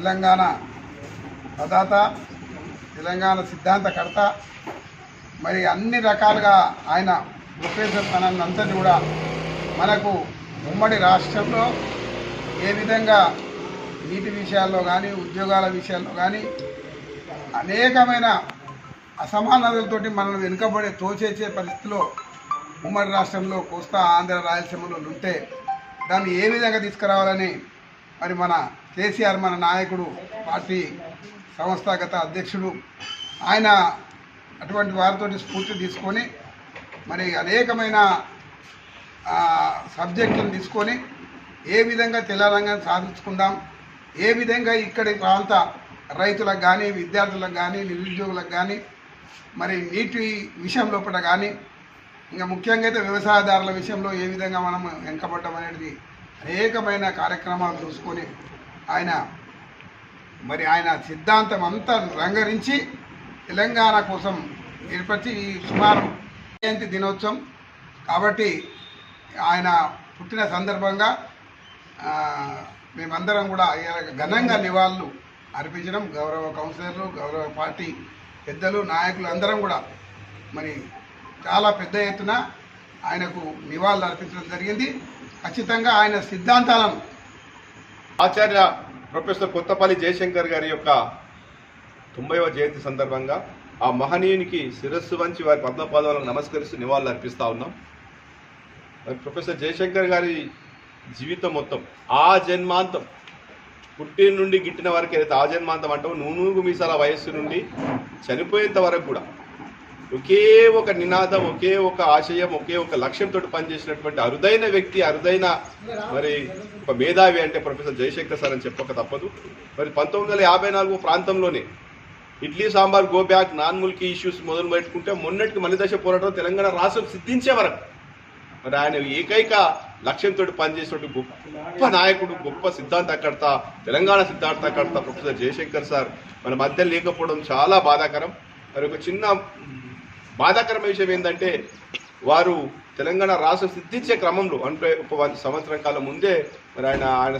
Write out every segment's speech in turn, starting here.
తెలంగాణ ప్రదాత తెలంగాణ సిద్ధాంతకర్త మరి అన్ని రకాలుగా ఆయన ప్రొఫెసర్ తనని అంతటి కూడా మనకు ఉమ్మడి రాష్ట్రంలో ఏ విధంగా నీటి విషయాల్లో కానీ ఉద్యోగాల విషయాల్లో కానీ అనేకమైన అసమానతలతోటి మనల్ని వెనుకబడే తోచేసే పరిస్థితిలో ఉమ్మడి రాష్ట్రంలో కోస్తా ఆంధ్ర రాయలసీమలో ఉంటే దాన్ని ఏ విధంగా తీసుకురావాలని మరి మన కేసీఆర్ మన నాయకుడు పార్టీ సంస్థాగత అధ్యక్షుడు. ఆయన అటువంటి వారితో స్ఫూర్తి తీసుకొని మరి అనేకమైన సబ్జెక్టులను తీసుకొని ఏ విధంగా తెలంగాణ సాధించుకుందాం ఏ విధంగా ఇక్కడి ప్రాంత రైతులకు కానీ విద్యార్థులకు కానీ నిరుద్యోగులకు కానీ మరి నీటి విషయం లోపల కానీ ఇంకా ముఖ్యంగా అయితే వ్యవసాయదారుల విషయంలో ఏ విధంగా మనం వెనకబడ్డం అనేది అనేకమైన కార్యక్రమాలు చూసుకొని ఆయన మరి ఆయన సిద్ధాంతం అంతా రంగరించి తెలంగాణ కోసం ఏర్పరిచి ఈ సుమారు జయంతి దినోత్సవం. కాబట్టి ఆయన పుట్టిన సందర్భంగా మేమందరం కూడా ఘనంగా నివాళులు అర్పించడం. గౌరవ కౌన్సిలర్లు గౌరవ పార్టీ పెద్దలు నాయకులు అందరం కూడా మరి చాలా పెద్ద ఎత్తున ఆయనకు నివాళులు అర్పించడం జరిగింది. ఖచ్చితంగా ఆయన సిద్ధాంతాలను ఆచార్య ప్రొఫెసర్ కొత్తపల్లి జయశంకర్ గారి యొక్క తొంభైవ జయంతి సందర్భంగా ఆ మహనీయునికి శిరస్సు వంచి వారి పద్మపాదాలకు నమస్కరిస్తూ నివాళులు అర్పిస్తూ ఉన్నాం. మరి ప్రొఫెసర్ జయశంకర్ గారి జీవితం మొత్తం ఆ జన్మాంతం పుట్టిన నుండి గిట్టిన వరకు ఏదైతే ఆ జన్మాంతం అంటామో నూనూగు మీసాల వయస్సు నుండి చనిపోయేంత వరకు కూడా ఒకే ఒక నినాదం ఒకే ఒక ఆశయం ఒకే ఒక లక్ష్యంతో పనిచేసినటువంటి అరుదైన వ్యక్తి అరుదైన మరి ఒక మేధావి అంటే ప్రొఫెసర్ జయశంకర్ సార్ అని చెప్పక తప్పదు. మరి పంతొమ్మిది వందల యాభై నాలుగు ప్రాంతంలోనే idli sambar go back non mulki issues మొదలు పెట్టుకుంటే మొన్నటికి మలిదశ పోరాటం తెలంగాణ రాష్ట్రం సిద్ధించే వరకు మరి ఆయన ఏకైక లక్ష్యంతో పనిచేసినటువంటి గొప్ప నాయకుడు గొప్ప సిద్ధాంతకర్త తెలంగాణ సిద్ధాంతకర్త ప్రొఫెసర్ జయశంకర్ సార్. మన మధ్య లేకపోవడం చాలా బాధాకరం. మరి ఒక చిన్న బాధాకరమైన విషయం ఏంటంటే వారు తెలంగాణ రాష్ట్రం సిద్ధించే క్రమంలో అంటే ఒక వంద సంవత్సరం కాలం ముందే మరి ఆయన ఆయన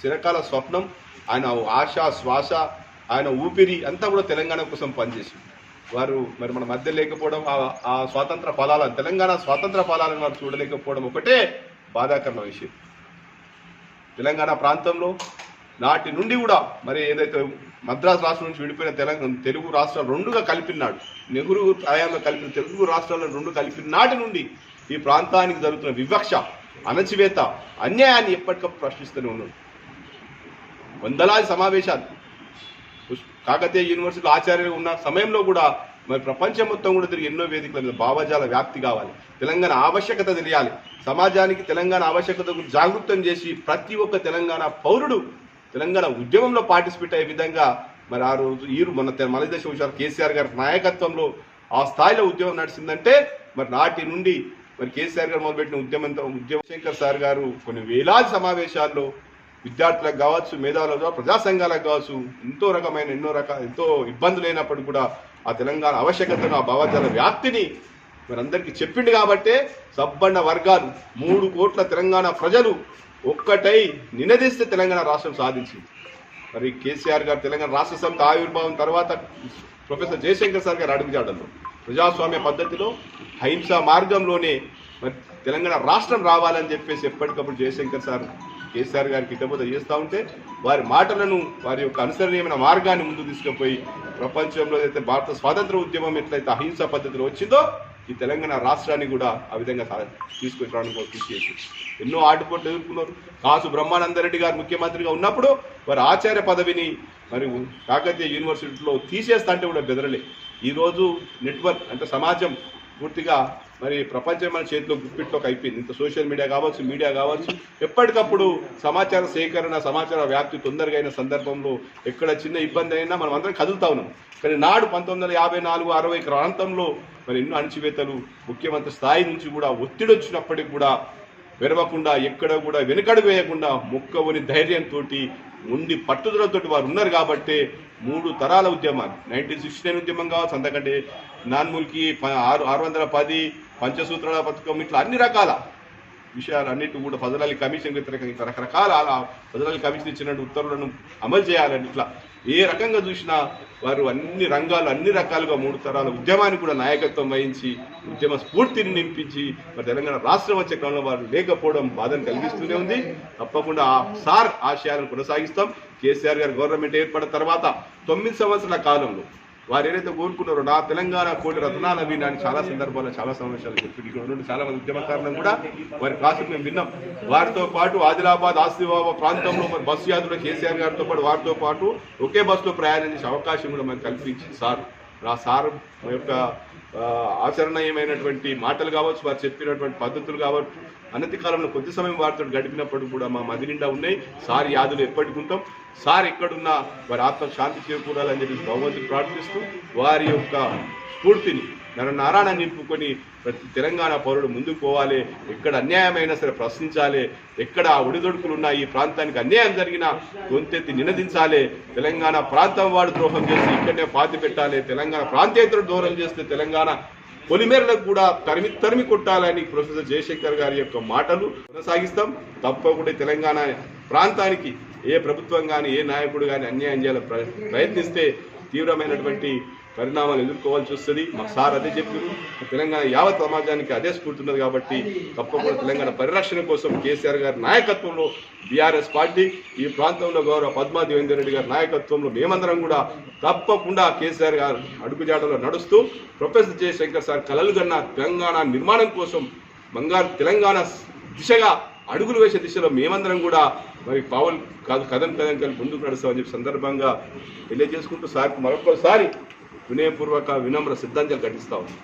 చిరకాల స్వప్నం ఆయన ఆశ శ్వాస ఆయన ఊపిరి అంతా కూడా తెలంగాణ కోసం పనిచేసింది వారు మరి మన మధ్య లేకపోవడం ఆ- ఆ స్వాతంత్ర ఫలాలను తెలంగాణ స్వాతంత్ర ఫలాలను వారు చూడలేకపోవడం ఒకటే బాధాకరమైన విషయం. తెలంగాణ ప్రాంతంలో నాటి నుండి కూడా మరి ఏదైతే మద్రాసు రాష్ట్రం నుంచి విడిపోయిన తెలంగాణ తెలుగు రాష్ట్రాలు రెండుగా కలిపినాడు. నెహ్రూ హయాంలో కలిపిన తెలుగు రాష్ట్రాలను రెండు కలిపిన నాటి నుండి ఈ ప్రాంతానికి జరుగుతున్న వివక్ష అణచివేత అన్యాయాన్ని ఎప్పటికప్పుడు ప్రశ్నిస్తూనే ఉన్నాడు వందలాది సమావేశాలు. కాకతీయ యూనివర్సిటీలో ఆచార్యులు ఉన్న సమయంలో కూడా మరి ప్రపంచం మొత్తం కూడా తిరిగి ఎన్నో వేదికల మీద భావజాల వ్యాప్తి కావాలి. తెలంగాణ ఆవశ్యకత తెలియాలి. సమాజానికి తెలంగాణ ఆవశ్యకత గురించి జాగృతం చేసి ప్రతి ఒక్క తెలంగాణ పౌరుడు తెలంగాణ ఉద్యమంలో పార్టిసిపేట్ అయ్యే విధంగా మరి ఆ రోజు ఈరు మన మలదశ విషయాలు కేసీఆర్ గారి నాయకత్వంలో ఆ స్థాయిలో ఉద్యమం నడిచిందంటే మరి నాటి నుండి మరి కేసీఆర్ గారు మొదలుపెట్టిన ఉద్యమం ఉద్యమ శంకర్ సార్ గారు కొన్ని వేలాది సమావేశాల్లో విద్యార్థులకు కావచ్చు మేధావులకు కావచ్చు ప్రజా సంఘాలకు కావచ్చు ఎంతో రకమైన ఎన్నో రకాల ఎంతో ఇబ్బందులు అయినప్పుడు కూడా ఆ తెలంగాణ ఆవశ్యకతను ఆ భావజాల వ్యాప్తిని మరి అందరికీ చెప్పిండు కాబట్టే సబ్బండ వర్గాలు మూడు కోట్ల తెలంగాణ ప్రజలు ఒక్కటై నినదిస్తే తెలంగాణ రాష్ట్రం సాధించింది. మరి కేసీఆర్ గారు తెలంగాణ రాష్ట్ర సమితి ఆవిర్భావం తర్వాత ప్రొఫెసర్ జయశంకర్ సార్ గారు అడుగుజాడలో ప్రజాస్వామ్య పద్ధతిలో అహింసా మార్గంలోనే మరి తెలంగాణ రాష్ట్రం రావాలని చెప్పేసి ఎప్పటికప్పుడు జయశంకర్ సార్ కేసీఆర్ గారికి ఇటబోత చేస్తూ ఉంటే వారి మాటలను వారి యొక్క అనుసరణీయమైన మార్గాన్ని ముందు తీసుకుపోయి ప్రపంచంలో అయితే భారత స్వాతంత్ర ఉద్యమం ఎట్లయితే అహింసా పద్ధతిలో వచ్చిందో ఈ తెలంగాణ రాష్ట్రాన్ని కూడా ఆ విధంగా సా- తీసుకొచ్చడానికి కృషి చేసి ఎన్నో ఆటుపోట్లు ఎదుర్కొన్నారు. కాసు బ్రహ్మానందరెడ్డి గారు ముఖ్యమంత్రిగా ఉన్నప్పుడు వారి ఆచార్య పదవిని మరి కాకతీయ యూనివర్సిటీలో తీసేస్తా అంటే కూడా బెదరలే. ఈరోజు నెట్వర్క్ అంటే సమాజం పూర్తిగా మరి ప్రపంచం మన చేతిలో గుప్పిట్లోకి అయిపోయింది ఇంత సోషల్ మీడియా కావచ్చు మీడియా కావచ్చు ఎప్పటికప్పుడు సమాచార సేకరణ సమాచార వ్యాప్తి తొందరగా అయిన సందర్భంలో ఎక్కడ చిన్న ఇబ్బంది అయినా మనం అందరం కదులుతా ఉన్నాం. కానీ నాడు పంతొమ్మిది వందల యాభై నాలుగు అరవై ప్రాంతంలో మరి ఎన్నో అణచివేతలు ముఖ్యమంత్రి స్థాయి నుంచి కూడా ఒత్తిడి వచ్చినప్పటికి కూడా విరవకుండా ఎక్కడ కూడా వెనుకడు వేయకుండా మొక్కవని ధైర్యంతో ఉండి పట్టుదలతోటి వారు ఉన్నారు కాబట్టి మూడు తరాల ఉద్యమాలు. నైన్టీన్ సిక్స్టీ నైన్ ఉద్యమం కావచ్చు అంతకంటే నాన్ముల్కి ఆరు ఆరు వందల పది పంచసూత్రాల పథకం ఇట్లా అన్ని రకాల విషయాలు అన్నిటి కూడా ఫజలాలి కమిషన్ వ్యతిరేకంగా రకరకాల అలా ఫజలాలి కమిషన్ ఇచ్చినట్టు ఉత్తర్వులను అమలు చేయాలని ఇట్లా ఏ రకంగా చూసినా వారు అన్ని రంగాలు అన్ని రకాలుగా మూడు తరాల ఉద్యమానికి కూడా నాయకత్వం వహించి ఉద్యమ స్ఫూర్తిని నింపించి మరి తెలంగాణ రాష్ట్రం వచ్చే క్రమంలో వారు లేకపోవడం బాధను కలిగిస్తూనే ఉంది. తప్పకుండా ఆ సార్ ఆశయాలను కొనసాగిస్తాం. కేసీఆర్ గారు గవర్నమెంట్ ఏర్పడిన తర్వాత తొమ్మిది సంవత్సరాల కాలంలో వారు ఏదైతే కోరుకున్నారో నా తెలంగాణ కోటి రత్నాల అవి నాని చాలా సందర్భాల్లో చాలా సమావేశాలు చెప్పింది ఇక్కడ ఉన్న చాలా మంది ఉద్యమకారులను కూడా వారి క్లాసులు మేము విన్నాం. వారితో పాటు ఆదిలాబాద్ ఆసిఫాబాద్ ప్రాంతంలో మరి బస్సు యాత్రలో కేసీఆర్ గారితో పాటు వారితో పాటు ఒకే బస్సులో ప్రయాణం చేసే అవకాశం కూడా మనకు కల్పించింది సార్. నా సార్ మా యొక్క ఆచరణీయమైనటువంటి మాటలు కావచ్చు వారు చెప్పినటువంటి పద్ధతులు కావచ్చు అనతి కాలంలో కొద్ది సమయం వారితో గడిపినప్పుడు కూడా మా మది నిండా ఉన్నాయి. సార్ యాదులు ఎప్పటికుంటాం. సార్ ఎక్కడున్నా వారి ఆత్మ శాంతి చేకూరాలని చెప్పి భగవంతుడు ప్రార్థిస్తూ వారి యొక్క స్ఫూర్తిని నరనారాయణ నింపుకొని ప్రతి తెలంగాణ పౌరుడు ముందుకు పోవాలి. ఎక్కడ అన్యాయమైనా సరే ప్రశ్నించాలి. ఎక్కడ ఒడిదొడుకులు ఉన్నా ఈ ప్రాంతానికి అన్యాయం జరిగినా గొంతెత్తి నినదించాలి. తెలంగాణ ప్రాంతం వాడు ద్రోహం చేసి ఇక్కడనే పాతి పెట్టాలి. తెలంగాణ ప్రాంతేతరుడు దూరం చేస్తే తెలంగాణ పొలిమేరలకు కూడా తరిమి తరిమి కొట్టాలని ప్రొఫెసర్ జయశంకర్ గారి యొక్క మాటలు కొనసాగిస్తాం. తప్పకుండా తెలంగాణ ప్రాంతానికి ఏ ప్రభుత్వం కానీ ఏ నాయకుడు కానీ అన్యాయం చేయాలని ప్రయత్నిస్తే తీవ్రమైనటువంటి పరిణామాలు ఎదుర్కోవాల్సి వస్తుంది. మా సార్ అదే చెప్పారు. తెలంగాణ యావత్ సమాజానికి అదే స్ఫూర్తున్నది కాబట్టి తప్పకుండా తెలంగాణ పరిరక్షణ కోసం కేసీఆర్ గారి నాయకత్వంలో బీఆర్ఎస్ పార్టీ ఈ ప్రాంతంలో గౌరవ పద్మా దేవేందర్ రెడ్డి గారి నాయకత్వంలో మేమందరం కూడా తప్పకుండా కేసీఆర్ గారు అడుగుజాడలో నడుస్తూ ప్రొఫెసర్ జయశంకర్ సార్ కలలు కన్న తెలంగాణ నిర్మాణం కోసం బంగారు తెలంగాణ దిశగా అడుగులు వేసే దిశలో మేమందరం కూడా మరి పావులు కాదు కథం కథం కలిపి ముందుకు నడుస్తామని చెప్పి సందర్భంగా తెలియజేసుకుంటూ సార్ మరొకసారి వినయపూర్వక వినమ్ర సిద్ధాంతాలు ఘటిస్తా ఉన్నాం